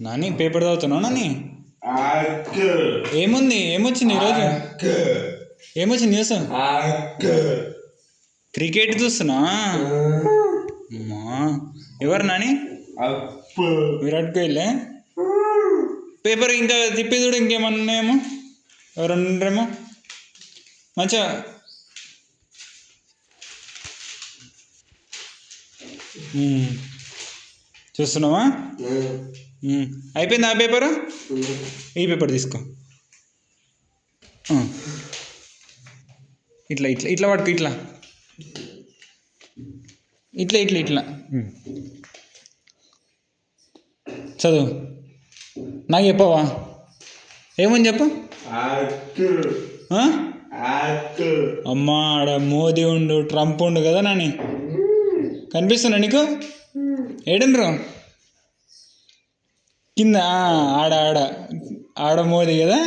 Nani paper చదువుతున్నావు నాని? ఏముంది? ఏమొచ్చింది ఈరోజు? ఏమొచ్చింది న్యూస్? క్రికెట్ చూస్తున్నా? అమ్మా. ఎవరు నాని? విరాట్ కోహ్లీ. పేపర్ ఇంకా తిప్పి చూడు ఇంకేమన్నా ఉన్నాయేమో? ఎవరన్నా ఉండరేమో మంచిగా ఉమ్. చూస్తున్నావా. అయిపోయింది ఆ పేపరు? ఈ పేపర్ తీసుకో. ఇట్లా ఇట్లా ఇట్లా పట్టుకో ఇట్లా. ఇట్లా ఇట్లా ఇట్లా. చదువు. నాకు చెప్పవా? ఏమని చెప్పు? అమ్మా ఆడ మోదీ ఉండు ట్రంప్ ఉండు కదా నాని? కనిపిస్తున్నా నీకు? ఏడండ్రు? కింద ఆడ ఆడ ఆడ మోదీ కదా.